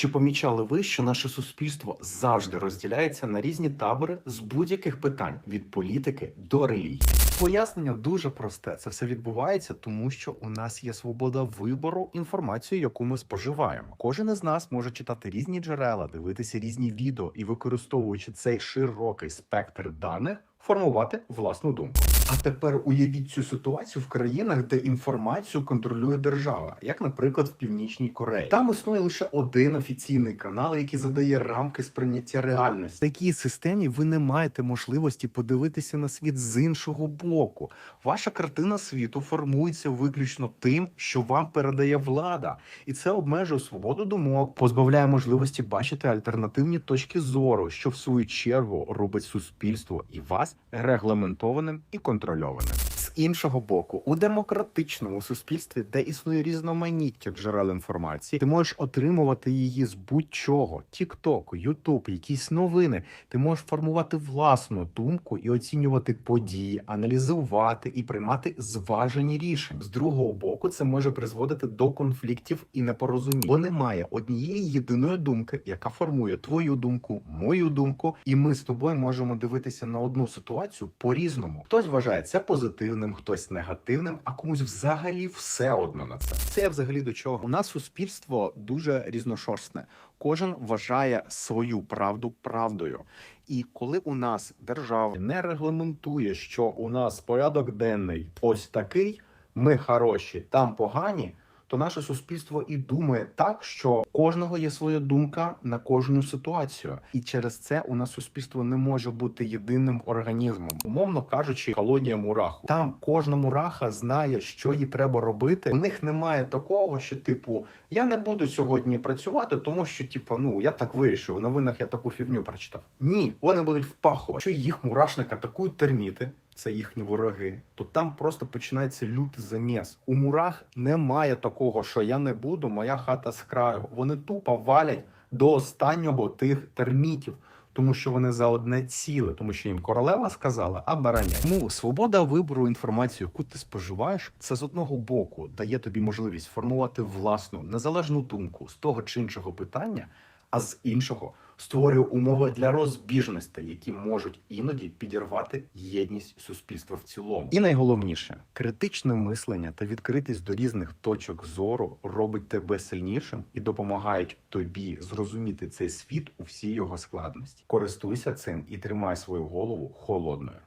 Чи помічали ви, що наше суспільство завжди розділяється на різні табори з будь-яких питань від політики до релігії? Пояснення дуже просте. Це все відбувається, тому що у нас є свобода вибору інформації, яку ми споживаємо. Кожен із нас може читати різні джерела, дивитися різні відео і використовуючи цей широкий спектр даних. Формувати власну думку. А тепер уявіть цю ситуацію в країнах, де інформацію контролює держава, як, наприклад, в Північній Кореї. Там існує лише один офіційний канал, який задає рамки сприйняття реальності. В такій системі ви не маєте можливості подивитися на світ з іншого боку. Ваша картина світу формується виключно тим, що вам передає влада, і це обмежує свободу думок, позбавляє можливості бачити альтернативні точки зору, що в свою чергу робить суспільство і вас регламентованим і контрольованим. З іншого боку, у демократичному суспільстві, де існує різноманіття джерел інформації, ти можеш отримувати її з будь-чого: TikTok, YouTube, якісь новини. Ти можеш формувати власну думку і оцінювати події, аналізувати і приймати зважені рішення. З другого боку, це може призводити до конфліктів і непорозумінь, бо немає однієї єдиної думки, яка формує твою думку, мою думку, і ми з тобою можемо дивитися на одну ситуацію по-різному. Хтось вважає це позитивним, хтось негативним, а комусь взагалі все одно на це. Це взагалі до чого? У нас суспільство дуже різношорстне. Кожен вважає свою правду правдою. І коли у нас держава не регламентує, що у нас порядок денний ось такий, ми хороші, там погані. То наше суспільство і думає так, що кожного є своя думка на кожну ситуацію, і через це у нас суспільство не може бути єдиним організмом, умовно кажучи, колонія мураху. Там кожна мураха знає, що їй треба робити. У них немає такого, що типу я не буду сьогодні працювати, тому що типу, ну я так вирішив. В новинах я таку фігню прочитав. Ні, вони будуть впахувати. Що їх мурашник атакують терміти. Це їхні вороги, то там просто починається лютий заміс. У мурах немає такого, що я не буду, моя хата з краю. Вони тупо валять до останнього тих термітів, тому що вони за одне ціле, тому що їм королева сказала, а бараня. Тому свобода вибору інформації, яку ти споживаєш, це з одного боку дає тобі можливість формувати власну незалежну думку з того чи іншого питання, а з іншого створює умови для розбіжностей, які можуть іноді підірвати єдність суспільства в цілому. І найголовніше, критичне мислення та відкритість до різних точок зору робить тебе сильнішим і допомагають тобі зрозуміти цей світ у всій його складності. Користуйся цим і тримай свою голову холодною.